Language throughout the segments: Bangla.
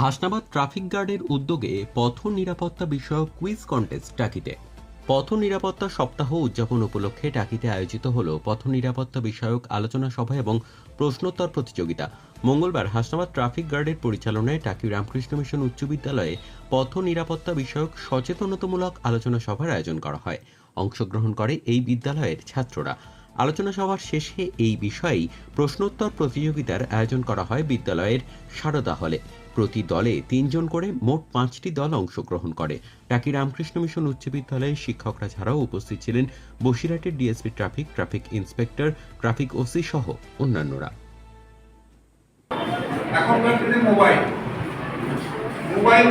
হাসনাবাদ ট্রাফিক গার্ডের উদ্যোগে পথ নিরাপত্তা বিষয়ক কুইজ কন্টেস্ট টাকিতে পথ নিরাপত্তা সপ্তাহ উদযাপন উপলক্ষে টাকিতে আয়োজিত হল পথ নিরাপত্তা বিষয়ক আলোচনা সভা এবং প্রশ্নোত্তর প্রতিযোগিতা। মঙ্গলবার হাসনাবাদ ট্রাফিক গার্ডের পরিচালনায় টাকি রামকৃষ্ণ মিশন উচ্চ বিদ্যালয়ে পথ নিরাপত্তা বিষয়ক সচেতনতামূলক আলোচনা সভার আয়োজন করা হয়। অংশগ্রহণ করে এই বিদ্যালয়ের ছাত্ররা। আলোচনা সভার শেষে এই বিষয়েই প্রশ্নোত্তর প্রতিযোগিতার আয়োজন করা হয় বিদ্যালয়ের সারদা হলে। প্রতি দলে তিনজন করে মোট পাঁচটি দল অংশগ্রহণ করে। টাকি রামকৃষ্ণ মিশন উচ্চ বিদ্যালয়ের শিক্ষকরা ছাড়াও উপস্থিত ছিলেন বসিরহাটের DSP traffic traffic inspector, traffic OC সহ অন্যান্যরা। মোবাইল। মোবাইল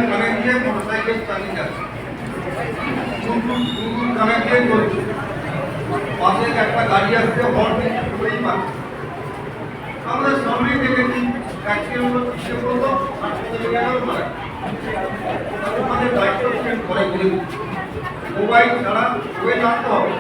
চলছে। পাশে একটা গাড়ি আসছে, হর্ন করেই পাচ্ছে আমরা সামনে দেখেছি অ্যাক্সিডেন্ট কিসে করল আমাদের দায়িত্ব দিচ্ছি মোবাইল ছাড়া হয়ে থাকতে হবে।